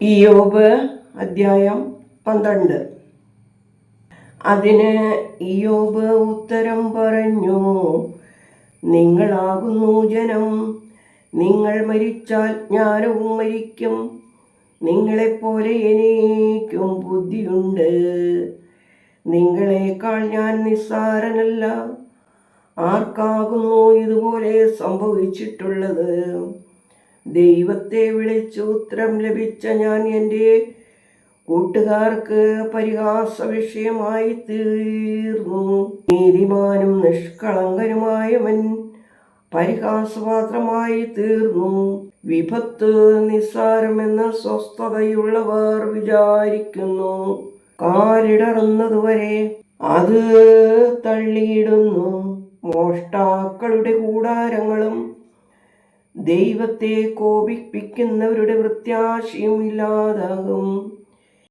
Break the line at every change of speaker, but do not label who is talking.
ഇയോബ് അദ്ധ്യായം പന്ത്രണ്ട്. അതിന് ഇയോബ് ഉത്തരം പറഞ്ഞു നിങ്ങളാകുന്നു ജനം. നിങ്ങൾ മരിച്ചാൽ ജ്ഞാനവും മരിക്കും. നിങ്ങളെപ്പോലെ എനിക്കും ബുദ്ധിയുണ്ട്. നിങ്ങളെക്കാൾ ഞാൻ നിസ്സാരനല്ല. ആർക്കാകുന്നു ഇതുപോലെ സംഭവിച്ചിട്ടുള്ളത്? ദൈവത്തെ വിളിച്ചു ഉത്തരം ലഭിച്ച ഞാൻ എന്റെ കൂട്ടുകാർക്ക് പരിഹാസ വിഷയമായി തീർന്നു. നീതിമാനും നിഷ്കളങ്കനുമായവൻ പരിഹാസപാത്രമായി തീർന്നു. വിപത്ത് നിസ്സാരമെന്ന് സ്വസ്ഥതയുള്ളവർ വിചാരിക്കുന്നു. കാലിടറുന്നതുവരെ അത് തള്ളിയിടുന്നു. മോഷ്ടാക്കളുടെ കൂടാരങ്ങളും ദൈവത്തെ കോപിപ്പിക്കുന്നവരുടെ പ്രത്യാശയും ഇല്ലാതാകും